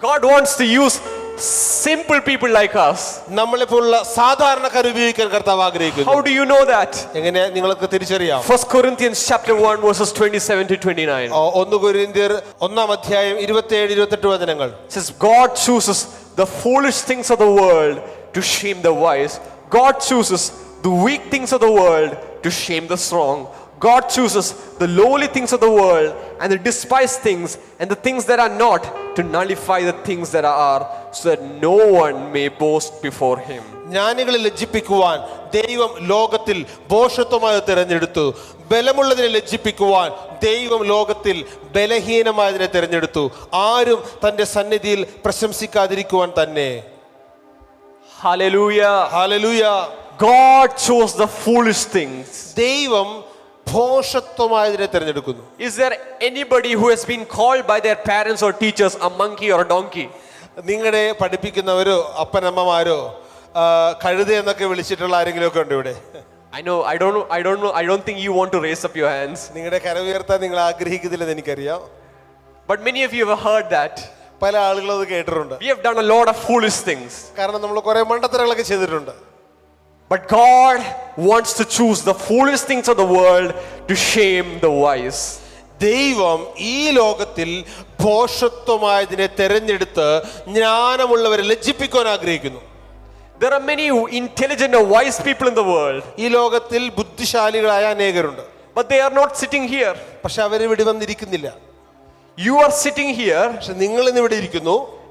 God wants to use simple people like us. നമ്മളെപ്പോലുള്ള സാധാരണക്കാർ ഉപയോഗിക്കാൻ കർത്താവ് ആഗ്രഹിക്കുന്നു How do you know that? എങ്ങനെ നിങ്ങൾക്ക് തിരിച്ചറിയാം 1 Corinthians chapter 1 verses 27 to 29. ഓ, ഒന്ന് കൊരിന്ത്യർ ഒന്നാം അധ്യായം ഇരുപത്തിയേഴ് ഇരുപത്തെട്ട് വചനങ്ങൾ It says God chooses the foolish things of the world to shame the wise. God chooses the weak things of the world to shame the strong. God chooses the lowly things of the world and the despised things and the things that are not to nullify the things that are, so that no one may boast before him. ജ്ഞാനികളെ ലജ്ജിപ്പിക്കുവാൻ ദൈവം ലോകത്തിൽ ഭോഷത്വമായി തിരഞ്ഞെടുത്തു ബലമുള്ളതിനെ ലജ്ജിപ്പിക്കുവാൻ ദൈവം ലോകത്തിൽ ബലഹീനമായതിനെ തിരഞ്ഞെടുത്തു ആരും തന്റെ സന്നിധിയിൽ പ്രശംസിക്കാതിരിക്കുവാൻ തന്നെ Hallelujah. Hallelujah God chose the foolish things. ദൈവം ഭോഷത്വമായതിനെ തിരഞ്ഞെടുക്കുന്നു is there anybody who has been called by their parents or teachers a monkey or donkey നിങ്ങളെ പഠിപ്പിക്കുന്നവരോ അപ്പനമ്മമാരോ കഴുത എന്നൊക്കെ വിളിച്ചിട്ടുള്ള ആരെങ്കിലും ഒക്കെ ഉണ്ട് ഇവിടെ I know I don't I don't know I don't think you want to raise up your hands നിങ്ങളുടെ കരവുയർത്താൻ നിങ്ങൾ ആഗ്രഹിക്കുന്നില്ലെന്ന് എനിക്കറിയാം but many of you have heard that പല ആളുകളും അത് കേട്ടിട്ടുണ്ട് we have done a lot of foolish things കാരണം നമ്മൾ കുറേ മണ്ടത്തരങ്ങളൊക്കെ ചെയ്തിട്ടുണ്ട് But God wants to choose the foolish things of the world to shame the wise. ദൈവം ഈ ലോകത്തിൽ ഭോഷത്വമായതിനെ തെരഞ്ഞെടുത്ത് ജ്ഞാനമുള്ളവരെ ലജ്ജിപ്പിക്കുവാൻ ആഗ്രഹിക്കുന്നു There are many intelligent or wise people in the world, ഈ ലോകത്തിൽ ബുദ്ധിശാലികളായ അനേകരുണ്ട് but they are not sitting here. പക്ഷെ അവർ ഇവിടെ വന്നിരിക്കുന്നില്ല You are sitting here പക്ഷെ നിങ്ങൾ ഇന്ന് ഇവിടെ ഇരിക്കുന്നു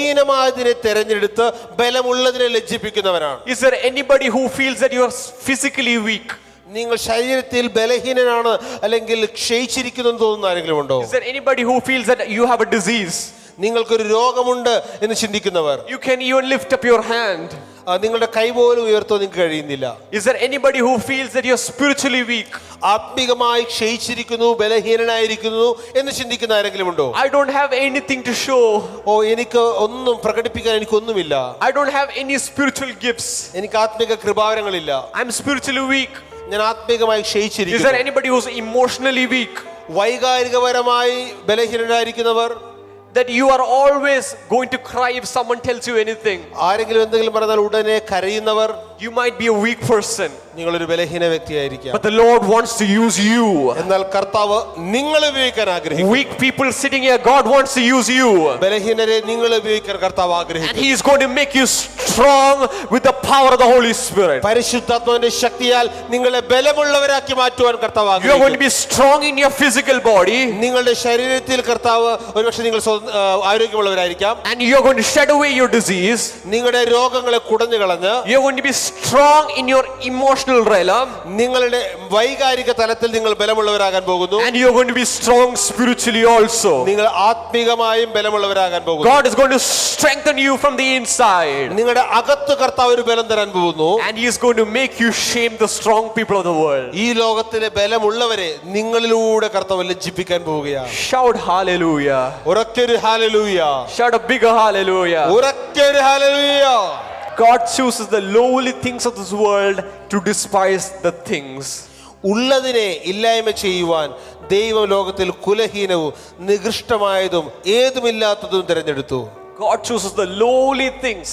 ബലഹീനമായതിനെ തെരഞ്ഞെടുത്ത് ബലമുള്ളതിനെ ലജ്ജിപ്പിക്കുന്നവനാണ് Is there anybody who feels that you are physically weak? നിങ്ങൾ ശരീരത്തിൽ ബലഹീനനാണ് അല്ലെങ്കിൽ ക്ഷയിച്ചിരിക്കുന്നു എന്ന് തോന്നുന്ന ആരെങ്കിലും ഉണ്ടോ Is there anybody who feels that you have a disease? നിങ്ങൾക്കൊരു രോഗമുണ്ട് എന്ന് ചിന്തിക്കുന്നവർ. You can even lift up your hand നിങ്ങളുടെ കൈ പോലും ഉയർത്തോ നിങ്ങൾക്ക് കഴിയുന്നില്ല. Is there who feels feels that you're spiritually weak? ആത്മീകമായി ക്ഷയിച്ചിരിക്കുന്നു ബലഹീനനായിരിക്കുന്നു എന്ന് ചിന്തിക്കുന്ന ആരെങ്കിലും ഉണ്ടോ? I don't have anything to show oh എനിക്ക് ഒന്നും പ്രകടിപ്പിക്കാൻ എനിക്കൊന്നുമില്ല. I don't have any spiritual gifts എനിക്ക് ആത്മിക കൃപാവരങ്ങളില്ല. ഐ I'm സ്പിരിച്വലി വീക്ക് ഞാൻ ആത്മീകമായി Is there anybody who who's emotionally weak? വൈകാരികപരമായി ബലഹീനരായിരിക്കുന്നവർ That you are always going to cry if someone tells you anything. ആരെങ്കിലും എന്തെങ്കിലും പറഞ്ഞാൽ ഉടനെ കരയുന്നവർ You might be a weak person, നിങ്ങളൊരു ബലഹീന വ്യക്തിയായിരിക്കാം but the Lord wants to use you. എന്നാൽ കർത്താവ് നിങ്ങൾ ഉപയോഗിക്കാൻ ആഗ്രഹിക്കും Weak people sitting here, God wants to use you. ബലഹീനരെ നിങ്ങൾ ഉപയോഗിക്കാൻ കർത്താവ് And ആഗ്രഹിക്കും He is going to make you strong with the power of the Holy Spirit. പരിശുദ്ധാത്മാവിന്റെ ശക്തിയാൽ നിങ്ങളെ ബലമുള്ളവരാക്കി മാറ്റുവാൻ കർത്താവ് You are going to ആഗ്രഹിക്കും be strong in your physical body, നിങ്ങളുടെ ശരീരത്തിൽ കർത്താവ് ഒരുപക്ഷെ നിങ്ങൾ സ്വ- ആ, ആരോഗ്യമുള്ളവരായിരിക്കാം and you are going to shed away your disease. നിങ്ങളുടെ രോഗങ്ങളെ കുടഞ്ഞു കളഞ്ഞ് You are going to be strong in your emotional realm, നിങ്ങളുടെ വൈകാരിക തലത്തിൽ നിങ്ങൾ ബലമുള്ളവരാകാൻ പോകുന്നു and you are going to be strong spiritually also. നിങ്ങൾ ആത്മീകമായും ബലമുള്ളവരാകാൻ പോകുന്നു God is going to strengthen you from the inside, നിങ്ങളുടെ അകത്ത് കർത്താവ് ഒരു ബലം തരാൻ പോകുന്നു and He is going to make you shame the strong people of the world. ഈ ലോകത്തിലെ ബലമുള്ളവരെ നിങ്ങളിലൂടെ കർത്താവ് ലജ്ജിപ്പിക്കാൻ പോവുകയാണ് Shout hallelujah! ഉറക്കൊരു hallelujah Shout a bigger hallelujah! ഉറക്കൊരു hallelujah God chooses the lowly things of this world to despise the things. ഉള്ളതിനെ ഇല്ലായ്മ ചെയ്യുവാൻ ദൈവം ലോകത്തിൽ കുലഹീനവും നികൃഷ്ടമായതും ഏതുമില്ലാത്തതും തിരഞ്ഞെടുത്തു God chooses the lowly things.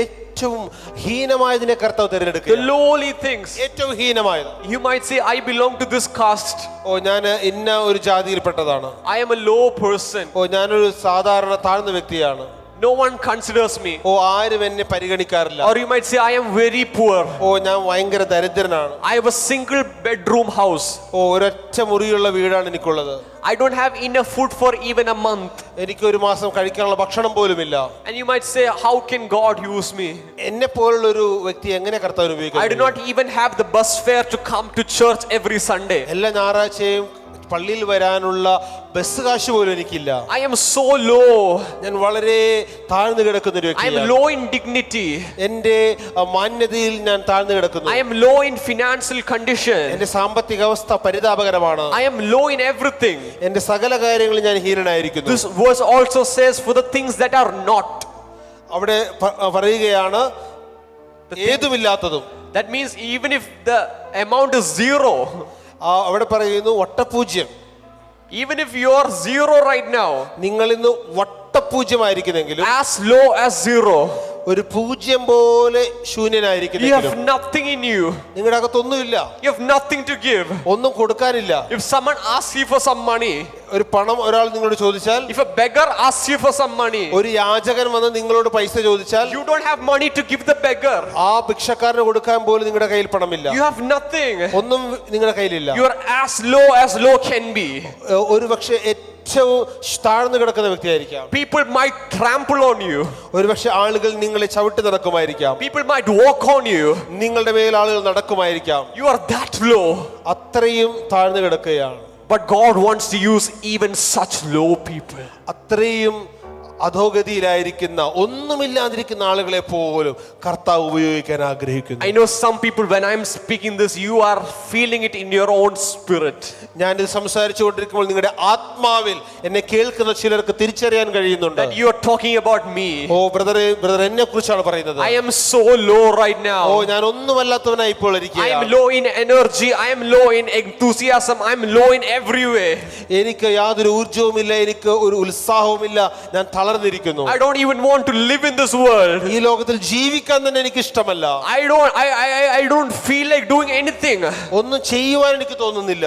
ഏറ്റവും ഹീനമായതിനെ കർത്താവ് The തിരഞ്ഞെടുക്കുക lowly things. ഏറ്റവും ഹീനമായത് You might say, I belong to this caste. ഓ ഞാൻ ഇന്ന ഒരു ജാതിയിൽപ്പെട്ടതാണ് I am a low person. ഓ ഞാനൊരു സാധാരണ താഴ്ന്ന വ്യക്തിയാണ് No one considers me. ഓ ആരും എന്നെ പരിഗണിക്കാറില്ല Or you might say, I am very poor. ഓ ഞാൻ ഭയങ്കര ദരിദ്രനാണ് I have a single bedroom house. ഓ ഒരൊറ്റ മുറിയുള്ള വീടാണ് എനിക്കുള്ളത് I don't have enough food for even a month. എനിക്ക് ഒരു മാസം കഴിക്കാനുള്ള ഭക്ഷണം പോലുമില്ല And you might say, How can God use me? എന്നെ പോലുള്ള ഒരു വ്യക്തി എങ്ങനെ കർത്താവിന് I do ഉപയോഗിക്കാം not even have the bus fare to come to church every Sunday. എല്ലാ ഞായറാഴ്ചയും പള്ളിയിൽ വരാനുള്ള ബസ് കാശ് പോലും എനിക്കില്ല. ഐ എം സോ ലോ ഞാൻ വളരെ താഴ്ന്നു കിടക്കുന്ന ഒരു വ്യക്തി I am low in dignity എന്റെ മാന്യതയിൽ ഞാൻ താഴ്ന്നു കിടക്കുന്നു. I am low in financial condition എന്റെ സാമ്പത്തിക അവസ്ഥ പരിതാപകരമാണ്. I am low in everything എന്റെ സകല കാര്യങ്ങളിൽ ഞാൻ ഹീനനായിരിക്കുന്നു. This verse also says for the things that are not അവിടെ പറയുകയാണ് ഏതുമില്ലാത്തതും. That means even if the amount is zero അവിടെ പറയുന്നു വട്ടപൂജ്യം. Even if you are zero right now നിങ്ങൾ ഇന്ന് വട്ടപൂജ്യമായിരിക്കുന്നെങ്കിലും as low as zero, ഒരു പൂജ്യം പോലെ you have nothing in you. നിങ്ങളുടെ അകത്തൊന്നുമില്ല You have nothing to give. ഒന്നും കൊടുക്കാനില്ല If someone asks you for some money, ഒരു പണം ഒരാൾ നിങ്ങളോട് ചോദിച്ചാൽ if a beggar asks you for some money, ഒരു യാചകൻ വന്ന് നിങ്ങളോട് പൈസ ചോദിച്ചാൽ you don't have money to give the beggar. ആ ഭിക്ഷക്കാരന് കൊടുക്കാൻ പോലും നിങ്ങളുടെ കയ്യിൽ പണമില്ല You have nothing. ഒന്നും നിങ്ങളുടെ കയ്യിലില്ല You are as low as low can be. ഒരു പക്ഷെ ഏറ്റവും താഴ്ന്നു കിടക്കുന്ന വ്യക്തിയായിരിക്കാം People might trample on you. ഒരുപക്ഷെ ആളുകൾ നിങ്ങളെ ചവിട്ടി നടക്കുമായിരിക്കാം People might walk on you. നിങ്ങളുടെ മേൽ ആളുകൾ നടക്കുമായിരിക്കാം You are that low. അത്രയും താഴ്ന്നു കിടക്കുകയാണ് But God wants to use even such low people. അത്രയും അധോഗതിയിലായിരിക്കുന്ന ഒന്നുമില്ലാതിരിക്കുന്ന ആളുകളെ പോലും കർത്താവ് ഉപയോഗിക്കാൻ ആഗ്രഹിക്കുന്നു. I know some people when I am speaking this you are feeling it in your own spirit ഞാൻ ഇത് സംസാരിച്ചു കൊണ്ടിരിക്കുമ്പോൾ നിങ്ങളുടെ ആത്മാവിൽ എന്നെ കേൾക്കുന്ന ചിലർക്ക് തിരിച്ചറിയാൻ കഴിയുന്നുണ്ട്. You are talking about me me. Oh brother brother എന്നെ കുറിച്ചാണ് പറയുന്നത്. I am so low right now oh ഞാൻ ഒന്നുമല്ലാത്തവനായി ഇപ്പോൾ ഇരിക്കുക I am low in energy I am low in enthusiasm I am low in every way. എനിക്ക് യാതൊരു ഊർജവുമില്ല എനിക്ക് ഒരു ഉത്സാഹവുമില്ല. ഞാൻ തകർന്നിരിക്കുന്നു I don't even want to live in this world ഈ ലോകത്തിൽ ജീവിക്കാൻ തന്നെ എനിക്ക് ഇഷ്ടമല്ല I don't I I I don't feel like doing anything ഒന്നും ചെയ്യുവാൻ എനിക്ക് തോന്നുന്നില്ല.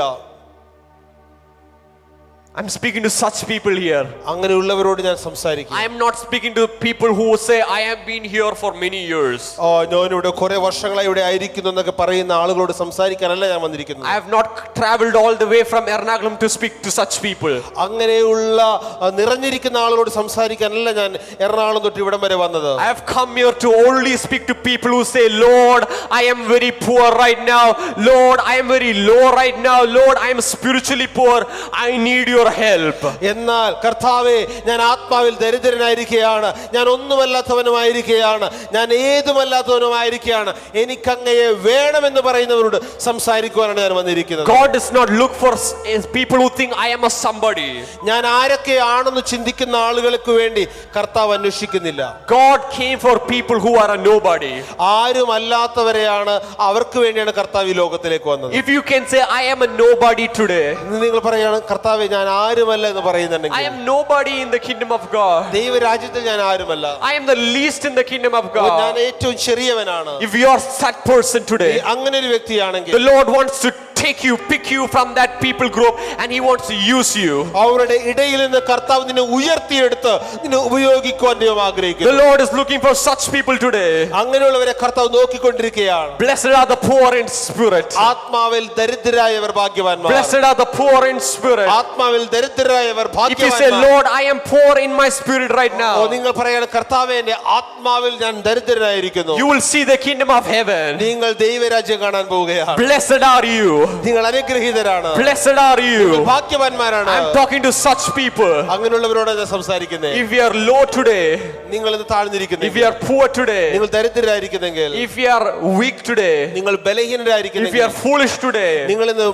I'm speaking to such people here. അങ്ങനെയുള്ളവരോട് ഞാൻ സംസാരിക്കും I am not speaking to people who say I have been here for many years. ഓ ഞാനിവിടെ കുറെ വർഷങ്ങളായി ഇവിടെ ആയിരിക്കുന്നു എന്നൊക്കെ പറയുന്ന ആളുകളോട് സംസാരിക്കാനല്ല ഞാൻ വന്നിരിക്കുന്നത് I have not traveled all the way from Ernakulam to speak to such people. അങ്ങനെയുള്ള ആ, നിറഞ്ഞിരിക്കുന്ന ആളുകളോട് സംസാരിക്കാനല്ല ഞാൻ എറണാകുളം തൊട്ട് ഇവിടം വരെ വന്നത് I have come here to only speak to people who say, Lord, I am very poor right now. Lord, I am very low right now. Lord, I am spiritually poor. I need your help. എന്നാൽ കർത്താവേ ഞാൻ ആത്മാവിൽ ദരിദ്രനായിരിക്കുകയാണ് ഞാൻ ഒന്നുമല്ലാത്തവനുമായിരിക്കുകയാണ് ഞാൻ ഏതുമല്ലാത്തവനുമായിരിക്കുകയാണ് എനിക്കങ്ങയെ വേണമെന്ന് പറയുന്നവരോട് സംസാരിക്കുവാനാണ് ഞാൻ വന്നിരിക്കുന്നത് God does not look for is people who think I am a somebody. ഞാൻ ആരൊക്കെയാണെന്ന് ചിന്തിക്കുന്ന ആളുകൾക്ക് വേണ്ടി കർത്താവ് അന്വേഷിക്കുന്നില്ല God came for people who are a nobody. ആരും അല്ലാത്തവരെയാണ് അവർക്ക് വേണ്ടിയാണ് കർത്താവ് ഈ ലോകത്തിലേക്ക് വന്നത് If you can say, I am a nobody today, നിങ്ങൾ പറയാണ് കർത്താവേ ഞാൻ ആരുമല്ല എന്ന് I പറയുന്നുണ്ടെങ്കിൽ am nobody in the kingdom of God. ദൈവരാജ്യത്തിൽ ഞാൻ ആരുമല്ല I am the least in the kingdom of ഞാൻ God. ഏറ്റവും ചെറിയവനാണ് If you are that person ഈ today, അങ്ങനെ ഒരു വ്യക്തിയാണെങ്കിൽ the Lord wants to take you, pick you from that people group, and He wants to use you. അവരുടെ ഇടയിൽ നിന്ന് കർത്താവ് നിന്നെ ഉയർത്തിയെടുത്ത് നിന്നെ ഉപയോഗിക്കുവാൻ ദൈവം The ആഗ്രഹിക്കുന്നു Lord is looking for such people today. അങ്ങനെയുള്ളവരെ കർത്താവ് നോക്കിക്കൊണ്ടിരിക്കുകയാണ് Blessed are the poor in spirit. ആത്മാവിൽ ദരിദ്രരായവർ ഭാഗ്യവാന്മാർ Blessed are the poor in spirit. ആത്മാവിൽ ദരിദ്രരായവർ If you say, ഭാഗ്യവാന്മാർ Lord, I am poor in my spirit right oh now, നിങ്ങൾ പറയാണ് കർത്താവേ എന്റെ ആത്മാവിൽ ഞാൻ ദരിദ്രനായിരിക്കുന്നു you will see the kingdom of heaven. നിങ്ങൾ ദൈവരാജ്യം കാണാൻ പോവുകയാണ് Blessed are you. നിങ്ങൾ അനുഗ്രഹീതരാണ്. Blessed are you. ഭാഗ്യവാന്മാരാണ്. Am talking to such people. അങ്ങനെയുള്ളവരോട് ഞാൻ സംസാരിക്കുന്നത് If you are low today, നിങ്ങൾ ഇന്ന് താഴ്ന്നിരിക്കുന്നു if you are poor today നിങ്ങൾ ദരിദ്രരായിരിക്കുന്നെങ്കിൽ. If you are weak today നിങ്ങൾ if ഇഫ് ബലഹീനരായിരിക്കുന്നെങ്കിൽ are foolish today, നിങ്ങൾ ഇന്ന്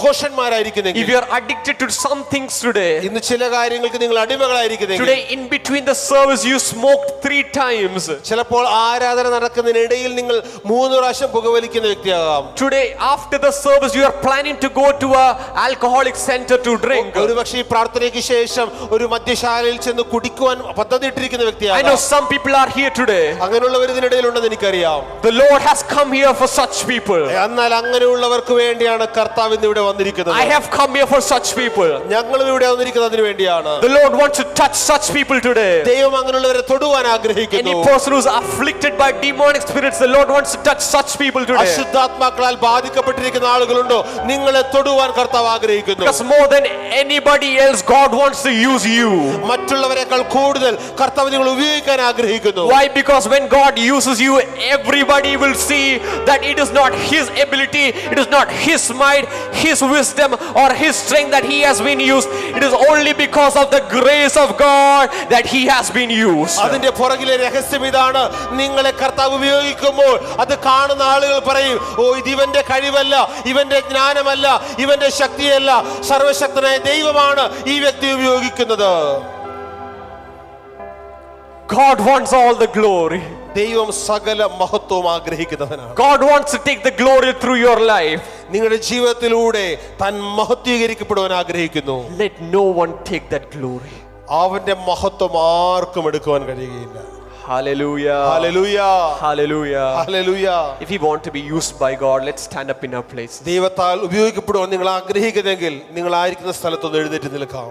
ഭോഷന്മാരായിരിക്കുന്നെങ്കിൽ. if you are addicted to some things today, ഇന്ന് ചില കാര്യങ്ങൾക്ക് നിങ്ങൾ അടിമകളായിരിക്കുന്നെങ്കിൽ. Today in between the service you smoke 3 times ചിലപ്പോൾ ആരാധന നടക്കുന്നതിനിടയിൽ നിങ്ങൾ മൂന്ന് പ്രാവശ്യം പുകവലിക്കുന്ന വ്യക്തിയാകാം. Today after the service you are planning to go to a alcoholic center to drink. ഒരുപക്ഷെ ഈ പ്രാർത്ഥനയ്ക്ക് ശേഷം ഒരു മദ്യശാലയിൽ ചെന്ന് കുടിക്കുവാൻ പദ്ധതി ഇട്ടിരിക്കുന്ന I know വ്യക്തിയാകാം some people are here today. അങ്ങനെയുള്ളവർ ഇതിനിടയിലുണ്ടെന്ന് എനിക്കറിയാം The Lord has come here for such people. എന്നാൽ അങ്ങനെയുള്ളവർക്ക് വേണ്ടിയാണ് കർത്താവ് ഇന്ന് ഇവിടെ വന്നിരിക്കുന്നത് I have come here for such people. ഞങ്ങളും ഇവിടെ വന്നിരിക്കുന്നതിന് വേണ്ടിയാണ് The Lord wants to touch such people today. ദൈവം അങ്ങനെയുള്ളവരെ തൊടുവാൻ Any ആഗ്രഹിക്കുന്നു person who's afflicted by demonic spirits, the Lord wants to touch such people today. അശുദ്ധാത്മാക്കളാൽ ബാധിക്കപ്പെട്ടിരിക്കുന്ന ആളുകളുണ്ടോ നിങ്ങളെ തൊടുവാൻ കർത്താവ് ആഗ്രഹിക്കുന്നു Because more than anybody else, God wants to use you. മറ്റുള്ളവരെക്കാൾ കൂടുതൽ കർത്താവ് നിങ്ങൾ ഉപയോഗിക്കാൻ ആഗ്രഹിക്കുന്നു Why? Because when God uses you, everybody will see that it is not His ability, it is not His might, His wisdom, or His strength that He has been used. It is only because of the grace of God that He has been used. അതിന്റെ പുറകിലെ രഹസ്യം ഇതാണ് നിങ്ങളെ കർത്താവ് ഉപയോഗിക്കുമ്പോൾ അത് കാണുന്ന ആളുകൾ പറയും ഓ ഇത് ഇവന്റെ കഴിവല്ല ഇവന്റെ ജ്ഞാനമല്ല ഇവന്റെ ശക്തിയല്ല സർവശക്തനായ ദൈവമാണ് ഈ വ്യക്തി ഉപയോഗിക്കുന്നത് God wants all the glory. ദൈവം സകല മഹത്വവും ആഗ്രഹിക്കുന്നവനാണ് God wants to take the glory through your life. നിങ്ങളുടെ ജീവിതത്തിലൂടെ തൻ മഹത്വീകരിക്കപ്പെടുവാൻ ആഗ്രഹിക്കുന്നു Let no one take that glory. അവന്റെ മഹത്വം ആർക്കും എടുക്കുവാൻ കഴിയുകയില്ല Hallelujah. Hallelujah Hallelujah. Hallelujah If we want to be used by God, let's stand up in our place. ദൈവത്താൽ ഉപയോഗിക്കപ്പെടുവാൻ നിങ്ങൾ ആഗ്രഹിക്കുന്നെങ്കിൽ നിങ്ങൾ ആയിരിക്കുന്ന സ്ഥലത്തൊന്ന് എഴുന്നേറ്റ് നിൽക്കാം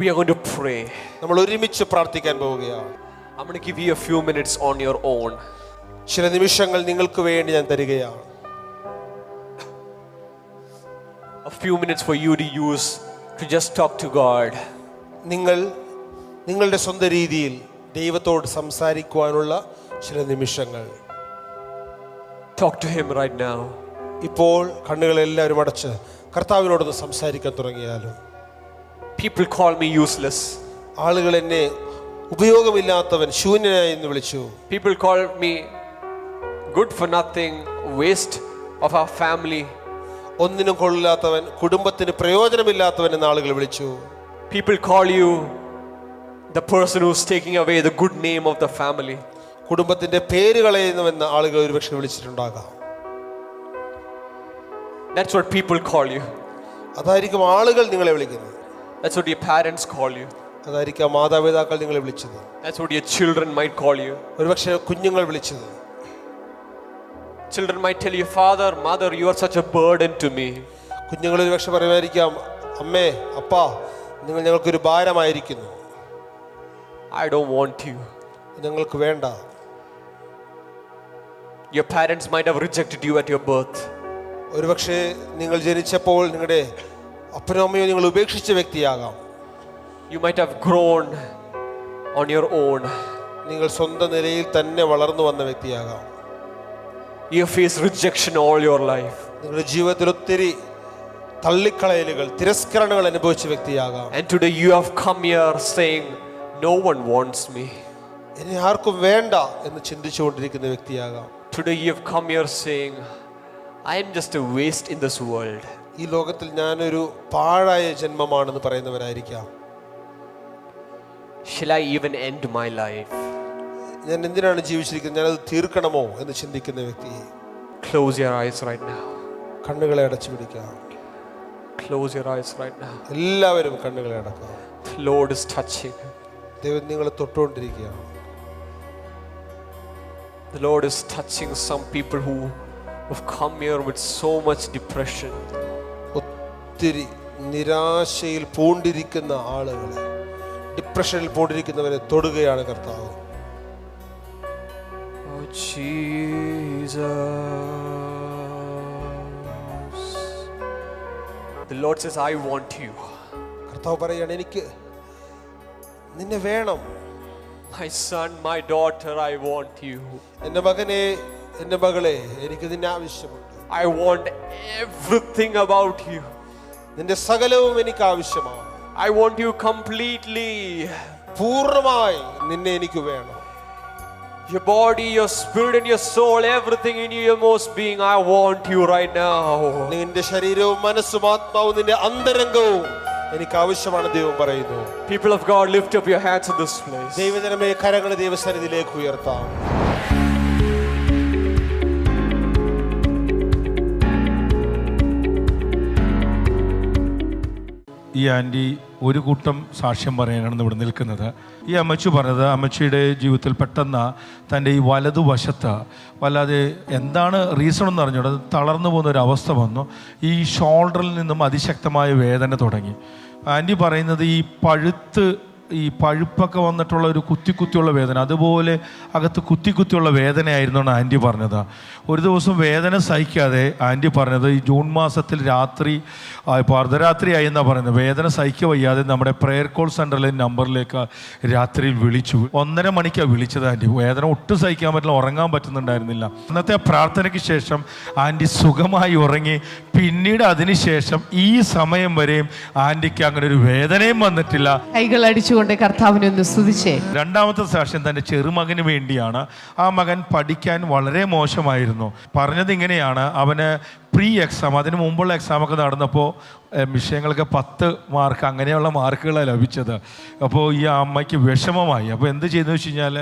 We are going to pray. നമ്മൾ ഒരുമിച്ച് പ്രാർത്ഥിക്കാൻ പോവുകയാണ് I'm going to give you a few minutes on your own. ചില നിമിഷങ്ങൾ നിങ്ങൾക്ക് വേണ്ടി ഞാൻ തരികയാണ് A few minutes for you to use to just talk to God. നിങ്ങൾ നിങ്ങളുടെ സ്വന്തം രീതിയിൽ ദൈവത്തോട് സംസാരിക്കുവാനുള്ള ചില നിമിഷങ്ങൾ. Talk to Him right now. ഇപ്പോൾ കണ്ണുകളെല്ലാവരും അടച്ച് കർത്താവിനോടൊന്ന് സംസാരിക്കാൻ തുടങ്ങിയാലും. People call me useless. ആളുകൾ എന്നെ ഉപയോഗമില്ലാത്തവൻ ശൂന്യനായി എന്ന് വിളിച്ചു. People call me good for nothing waste of our family ഒന്നിനും കൊള്ളില്ലാത്തവൻ കുടുംബത്തിന് പ്രയോജനമില്ലാത്തവൻ എന്ന് ആളുകൾ വിളിച്ചു. പീപ്പിൾ കോൾ you the person who's taking away the good name of the family. കുടുംബത്തിന്റെ പേര് കളയുന്നുവെന്ന് ആളുകൾ ഒരുപക്ഷെ വിളിച്ചിട്ടുണ്ടാകാം That's what people call you. അതായിരിക്കും ആളുകൾ നിങ്ങളെ വിളിക്കുന്നത് That's what your parents call you. അതായിരിക്കാം മാതാപിതാക്കൾ നിങ്ങളെ വിളിച്ചത് That's what your children might call you. ഒരുപക്ഷെ കുഞ്ഞുങ്ങൾ വിളിച്ചത് Children might tell you, Father, Mother, you are such a burden to me. കുഞ്ഞുങ്ങൾ ഒരുപക്ഷെ പറയുമായിരിക്കാം അമ്മേ അപ്പാ നിങ്ങൾ ഞങ്ങൾക്കൊരു ഭാരമായിരിക്കുന്നു I don't want you. ഞങ്ങൾക്ക് വേണ്ട Your parents might have rejected you at your birth. ഒരുപക്ഷെ നിങ്ങൾ ജനിച്ചപ്പോൾ നിങ്ങളുടെ അപ്പനോ അമ്മയോ നിങ്ങൾ ഉപേക്ഷിച്ച വ്യക്തിയാകാം You might have grown on your own. നിങ്ങൾ സ്വന്തം നിലയിൽ തന്നെ വളർന്നു വന്ന വ്യക്തിയാകാം You have faced rejection all your life. നിങ്ങളുടെ ജീവിതത്തിൽ ഒത്തിരി തള്ളിക്കളയലുകൾ തിരസ്കരണങ്ങൾ അനുഭവിച്ച വ്യക്തിയാകാം And today you have come here saying, No one wants me. എന്നെ ആർക്കും വേണ്ട എന്ന് ചിന്തിച്ചുകൊണ്ടിരിക്കുന്ന വ്യക്തിയാകാം Today you have come here saying, I am just a waste in this world. ഈ ലോകത്തിൽ ഞാനൊരു പാഴായ ജന്മമാണെന്ന് പറയുന്നവരായിരിക്കാം Shall I even end my life? ഞാൻ എന്തിനാണ് ജീവിച്ചിരിക്കുന്നത് ഞാനത് തീർക്കണമോ എന്ന് ചിന്തിക്കുന്ന വ്യക്തി Close your eyes right now. കണ്ണുകളെ അടച്ചു പിടിക്കാം Close your eyes right now. എല്ലാവരും കണ്ണുകളെ അടക്കാം The Lord is touching. ദൈവം നിങ്ങളെ തൊട്ടുകൊണ്ടിരിക്കുകയാണ് The Lord is touching some people who have come here with so much depression. ഒത്തിരി നിരാശയിൽ പൂണ്ടിരിക്കുന്ന ആളുകളെ ഡിപ്രഷനിൽ പൂണ്ടിരിക്കുന്നവരെ തൊടുകയാണ് കർത്താവ് Oh, The Lord says, I want you. കർത്താവ് പറയാണ് എനിക്ക് നിന്നെ വേണം My son, my daughter, I want you. എൻ്റെ മകനെ എൻ്റെ മകളെ എനിക്ക് നിന്നെ ആവശ്യമുണ്ട് I want everything about you. നിന്റെ സകലവും എനിക്ക് ആവശ്യമാണ് I want you completely. പൂർണ്ണമായി നിന്നെ എനിക്ക് വേണം Your body, your spirit, and your soul, everything in you, your most being, I want you right now. നിന്റെ ശരീരവും മനസ്സും ആത്മാവും നിന്റെ അന്തരംഗവും എനിക്ക് ആവശ്യമാണ് ദൈവം പറയുന്നു People of God, lift up your hands in this place. ദൈവജനമേ കരങ്ങളെ ദൈവസന്നിധിയിലേക്ക് ഉയർത്താം ഈ ആന്റി ഒരു കൂട്ടം സാക്ഷ്യം പറയാനാണ് ഇവിടെ നിൽക്കുന്നത്. ഈ അമ്മച്ചു പറഞ്ഞത് അമ്മച്ചിയുടെ ജീവിതത്തിൽ പെട്ടെന്ന് തന്റെ ഈ വലതുവശത്ത് വല്ലാതെ എന്താണ് റീസൺ എന്ന് അറിഞ്ഞൂടെ? തളർന്നു പോകുന്ന ഒരു അവസ്ഥ വന്നു. ഈ ഷോൾഡറിൽ നിന്നും അതിശക്തമായ വേദന തുടങ്ങി. ആന്റി പറയുന്നത് ഈ പഴുത്ത് ഈ പഴുപ്പൊക്കെ വന്നിട്ടുള്ള ഒരു കുത്തി കുത്തിയുള്ള വേദന. അതുപോലെ അകത്ത് കുത്തി കുത്തിയുള്ള വേദനയായിരുന്നു എന്നാണ് ആന്റി പറഞ്ഞത്. ഒരു ദിവസം വേദന സഹിക്കാതെ ആന്റി പറഞ്ഞത് ഈ ജൂൺ മാസത്തിൽ രാത്രി ഇപ്പോൾ അർദ്ധരാത്രിയായി എന്നാണ് പറയുന്നത്. വേദന സഹിക്കുക വയ്യാതെ നമ്മുടെ പ്രെയർ കോൾ സെന്ററിലെ നമ്പറിലേക്ക് രാത്രിയിൽ വിളിച്ചു. ഒന്നര മണിക്കാണ് വിളിച്ചത് ആന്റി. വേദന ഒട്ടും സഹിക്കാൻ പറ്റില്ല ഉറങ്ങാൻ പറ്റുന്നുണ്ടായിരുന്നില്ല. അന്നത്തെ പ്രാർത്ഥനയ്ക്ക് ശേഷം ആന്റി സുഖമായി ഉറങ്ങി. പിന്നീട് അതിനുശേഷം ഈ സമയം വരെയും ആന്റിക്ക് അങ്ങനെ ഒരു വേദനയും വന്നിട്ടില്ല. കൈകൾ അടിച്ചുകൊണ്ട് കർത്താവിനെ ഒന്ന് സ്തുതിച്ചേ. രണ്ടാമത്തെ സാക്ഷ്യം തന്റെ ചെറുമകന് വേണ്ടിയാണ്. ആ മകൻ പഠിക്കാൻ വളരെ മോശമായിരുന്നു. പറഞ്ഞത് ഇങ്ങനെയാണ്. അവന് പ്രീ എക്സാം അതിന് മുമ്പുള്ള എക്സാമൊക്കെ നടന്നപ്പോൾ വിഷയങ്ങളൊക്കെ പത്ത് മാർക്ക് അങ്ങനെയുള്ള മാർക്കുകളാണ് ലഭിച്ചത്. അപ്പോൾ ഈ അമ്മയ്ക്ക് വിഷമമായി. അപ്പോൾ എന്ത് ചെയ്തെന്ന് വെച്ച് കഴിഞ്ഞാൽ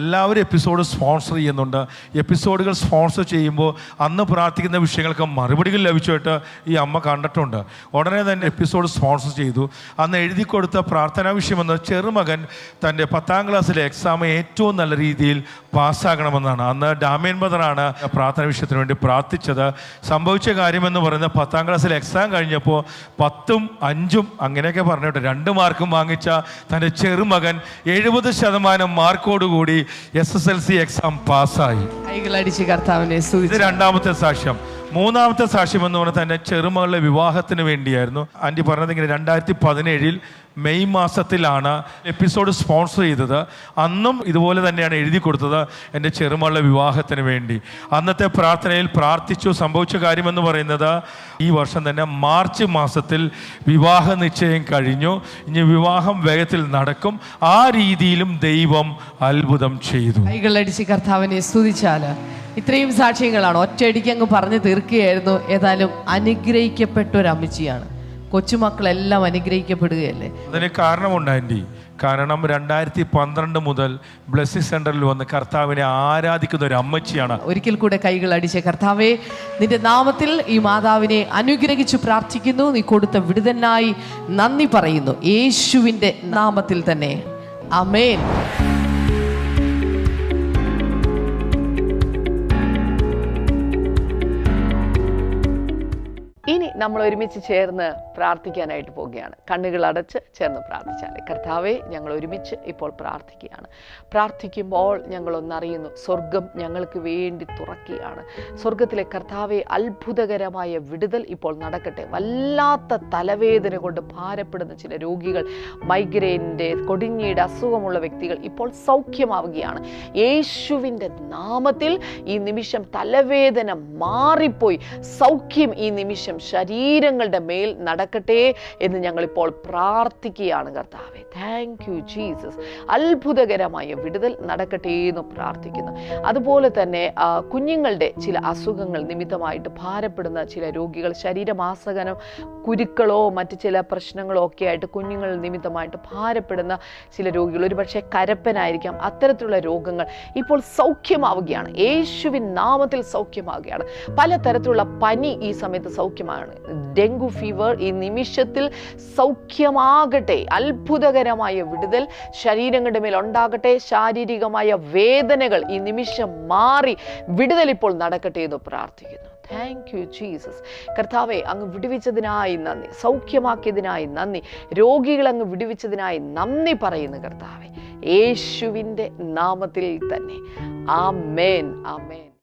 എല്ലാവരും എപ്പിസോഡ് സ്പോൺസർ ചെയ്യുന്നുണ്ട്. എപ്പിസോഡുകൾ സ്പോൺസർ ചെയ്യുമ്പോൾ അന്ന് പ്രാർത്ഥിക്കുന്ന വിഷയങ്ങൾക്ക് മറുപടികൾ ലഭിച്ചിട്ട് ഈ അമ്മ കണ്ടിട്ടുണ്ട്. ഉടനെ തന്നെ എപ്പിസോഡ് സ്പോൺസർ ചെയ്തു. അന്ന് എഴുതി കൊടുത്ത പ്രാർത്ഥനാ വിഷയമെന്ന് ചെറുമകൻ തന്റെ പത്താം ക്ലാസ്സിലെ എക്സാം ഏറ്റവും നല്ല രീതിയിൽ പാസ്സാകണമെന്നാണ്. അന്ന് ഡാമിയൻ ബദറാണ് പ്രാർത്ഥന വിഷയത്തിന് വേണ്ടി പ്രാർത്ഥിച്ചത്. സംഭവിച്ച കാര്യമെന്ന് പറയുന്നത് പത്താം ക്ലാസ്സിൽ എക്സാം കഴിഞ്ഞപ്പോൾ പത്തും അഞ്ചും അങ്ങനെയൊക്കെ പറഞ്ഞിട്ട് രണ്ട് മാർക്കും വാങ്ങിച്ച തന്റെ ചെറുമകൻ എഴുപത് ശതമാനം മാർക്കോടുകൂടി S S L C exam പാസ്സായി. ഇത് രണ്ടാമത്തെ സാക്ഷ്യം. മൂന്നാമത്തെ സാക്ഷ്യം എന്ന് പറഞ്ഞാൽ തന്നെ ചെറുമകളുടെ വിവാഹത്തിന് വേണ്ടിയായിരുന്നു. ആന്റി പറഞ്ഞത് ഇങ്ങനെ രണ്ടായിരത്തി പതിനേഴിൽ മെയ് മാസത്തിലാണ് എപ്പിസോഡ് സ്പോൺസർ ചെയ്തത്. അന്നും ഇതുപോലെ തന്നെയാണ് എഴുതി കൊടുത്തത് എന്റെ ചെറുമകളുടെ വിവാഹത്തിന് വേണ്ടി. അന്നത്തെ പ്രാർത്ഥനയിൽ പ്രാർത്ഥിച്ചു സംഭവിച്ച കാര്യമെന്ന് പറയുന്നത് ഈ വർഷം തന്നെ മാർച്ച് മാസത്തിൽ വിവാഹ നിശ്ചയം കഴിഞ്ഞു. ഇനി വിവാഹം വേഗത്തിൽ നടക്കും. ആ രീതിയിലും ദൈവം അത്ഭുതം ചെയ്തു. കർത്താവിനെ ഇത്രയും സാക്ഷ്യങ്ങളാണ്. ഒറ്റയടിക്ക് അങ്ങ് പറഞ്ഞു തീർക്കുകയായിരുന്നു. ഏതായാലും അനുഗ്രഹിക്കപ്പെട്ട ഒരു അമ്മച്ചിയാണ് കൊച്ചുമക്കളെല്ലാം അനുഗ്രഹിക്കപ്പെടുകയല്ലേ? അതിന് കാരണമുണ്ട് ആന്റി. കാരണം രണ്ടായിരത്തി പന്ത്രണ്ട് മുതൽ ബ്ലസ്സിംഗ് സെന്ററിൽ വന്ന് കർത്താവിനെ ആരാധിക്കുന്ന ഒരു അമ്മച്ചിയാണ് ഒരിക്കൽ കൂടെ കൈകൾ അടിച്ച കർത്താവെ നിന്റെ നാമത്തിൽ ഈ മാതാവിനെ അനുഗ്രഹിച്ചു പ്രാർത്ഥിക്കുന്നു. നീ കൊടുത്ത വിടുതനായി നന്ദി പറയുന്നു. യേശുവിന്റെ നാമത്തിൽ തന്നെ. അമേൻ നമ്മൾ ഒരുമിച്ച് ചേർന്ന് പ്രാർത്ഥിക്കാനായിട്ട് പോവുകയാണ്. കണ്ണുകൾ അടച്ച് ചേർന്ന് പ്രാർത്ഥിച്ചാൽ കർത്താവെ ഞങ്ങൾ ഒരുമിച്ച് ഇപ്പോൾ പ്രാർത്ഥിക്കുകയാണ്. പ്രാർത്ഥിക്കുമ്പോൾ ഞങ്ങളൊന്നറിയുന്നു സ്വർഗം ഞങ്ങൾക്ക് വേണ്ടി തുറക്കുകയാണ്. സ്വർഗത്തിലെ കർത്താവെ അത്ഭുതകരമായ വിടുതൽ ഇപ്പോൾ നടക്കട്ടെ. വല്ലാത്ത തലവേദന കൊണ്ട് ഭാരപ്പെടുന്ന ചില രോഗികൾ മൈഗ്രെയിന്റെ കൊടിഞ്ഞിയുടെ അസുഖമുള്ള വ്യക്തികൾ ഇപ്പോൾ സൗഖ്യമാവുകയാണ്. യേശുവിന്റെ നാമത്തിൽ ഈ നിമിഷം തലവേദന മാറിപ്പോയി. സൗഖ്യം ഈ നിമിഷം ശരീരങ്ങളുടെ മേൽ നടക്കട്ടെ എന്ന് ഞങ്ങളിപ്പോൾ പ്രാർത്ഥിക്കുകയാണ് കർത്താവെ. താങ്ക് യു ജീസസ് അത്ഭുതകരമായ വിടുതൽ നടക്കട്ടെ എന്ന് പ്രാർത്ഥിക്കുന്നു. അതുപോലെ തന്നെ കുഞ്ഞുങ്ങളുടെ ചില അസുഖങ്ങൾ നിമിത്തമായിട്ട് ഭാരപ്പെടുന്ന ചില രോഗികൾ ശരീരമാസകനം കുരുക്കളോ മറ്റ് ചില പ്രശ്നങ്ങളോ ഒക്കെ ആയിട്ട് കുഞ്ഞുങ്ങൾ നിമിത്തമായിട്ട് ഭാരപ്പെടുന്ന ചില രോഗികൾ ഒരുപക്ഷെ കരപ്പനായിരിക്കാം അത്തരത്തിലുള്ള രോഗങ്ങൾ ഇപ്പോൾ സൗഖ്യമാവുകയാണ്. യേശുവിൻ നാമത്തിൽ സൗഖ്യമാവുകയാണ്. പലതരത്തിലുള്ള പനി ഈ സമയത്ത് സൗഖ്യമാണ്. ഡെങ്കു ഫീവർ ഈ നിമിഷത്തിൽ സൗഖ്യമാകട്ടെ അത്ഭുതകരമായ വിടുതൽ ശരീരങ്ങളുടെ മേൽ ഉണ്ടാകട്ടെ ശാരീരികമായ വേദനകൾ ഈ നിമിഷം മാറി വിടുതൽ ഇപ്പോൾ നടക്കട്ടെ എന്ന് പ്രാർത്ഥിക്കുന്നു. താങ്ക് യു ജീസസ് കർത്താവെ അങ്ങ് വിടുവിച്ചതിനായി നന്ദി സൗഖ്യമാക്കിയതിനായി നന്ദി രോഗികൾ അങ്ങ് വിടുവിച്ചതിനായി നന്ദി പറയുന്നു കർത്താവെ. യേശുവിന്റെ നാമത്തിൽ തന്നെ. ആ മേൻ ആ ആമേൻ.